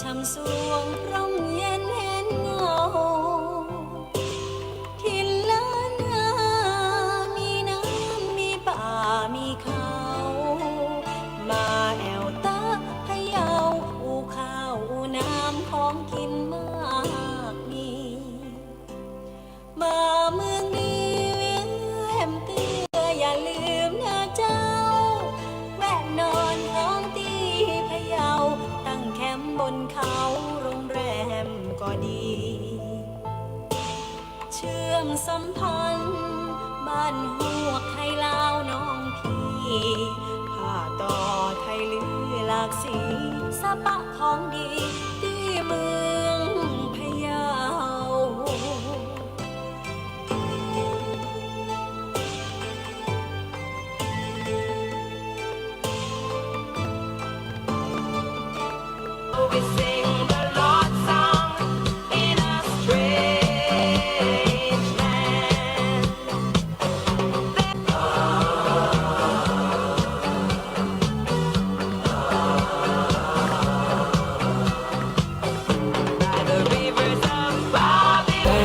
ช่ำสวงร่มเย็น สัมพันธ์ บ้านหวกไทยลาวน้องพี่ผ้าต่อไทยลือหลากสีสะปะของดี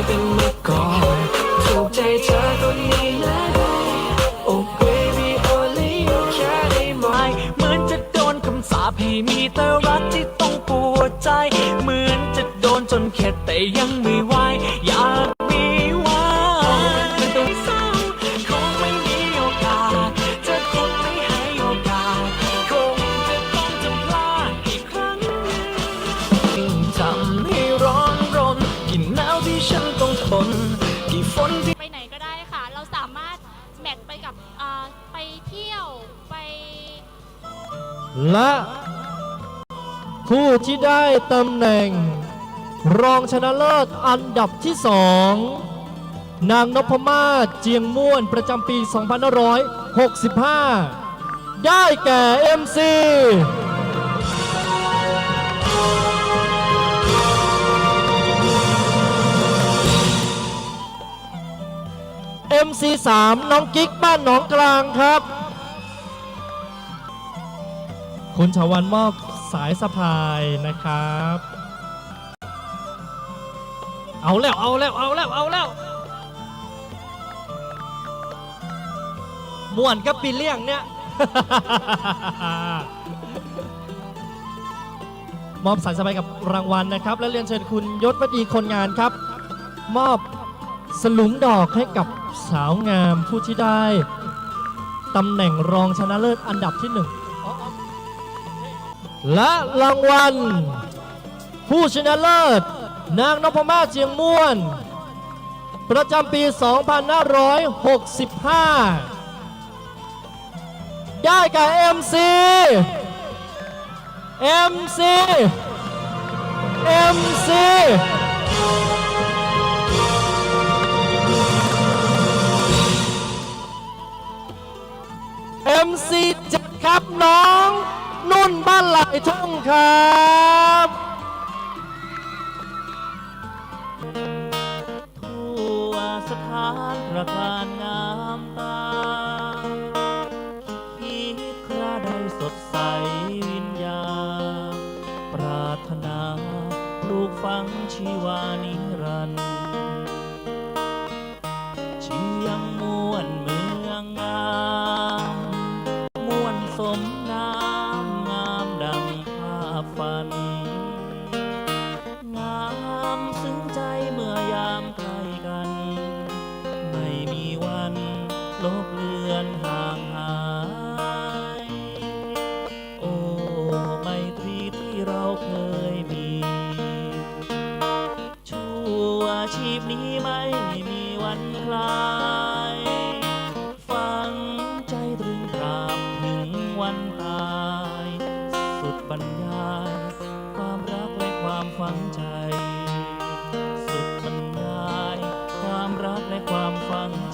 เป็นเมื่อก่อนถูกใจเธอคนนี้นะโอ้ baby only you แค่ได้ไหมเหมือนจะโดนคำสาปให้มีแต่รักที่ต้องปวดใจ เหมือนจะโดนจนเข็ดแต่ยังไม่ไหวอยาก และผู้ที่ได้ตำแหน่ง รองชนะเลิศอันดับที่สองนางนพมาศเจียงม่วนประจำปี 2565 ได้แก่ MC MC 3น้องกิ๊กบ้านหนองกลางครับ คุณชาวันมอบสายสะพายนะครับ เอาแล้ว เอาแล้ว เอาแล้ว เอาแล้วม่วนกับปีเลี่ยงเนี่ย มอบสายสะพายกับรางวัลนะครับ และเรียนเชิญคุณยศวดีคนงานครับ มอบสลุงดอกให้กับสาวงามผู้ที่ได้ตำแหน่งรองชนะเลิศอันดับที่หนึ่ง และรางวัล ผู้ชนะเลิศ นางนพมาศเจียงม่วน ประจำปี 2565 ได้แก่ MC MC MC MC านไหลทุ่งครับทั่วสถานประการงามตาคิดคราใดสดใสวิญญาณปรารถนาลูกฝังชีวานิรันดร์ ฝัน งามซึ้งใจเมื่อยามใกล้กัน ไม่มีวันลบเลือนห่างหาย โอ้ไมตรีที่เราเคยมี ชั่วชีพนี้ไม่มีวันคลาย ฟังใจตรึงตราบถึงวันตาย ปัญญา ความรักและความฝังใจ สุดบรรยาย ความรักและความฝังใจ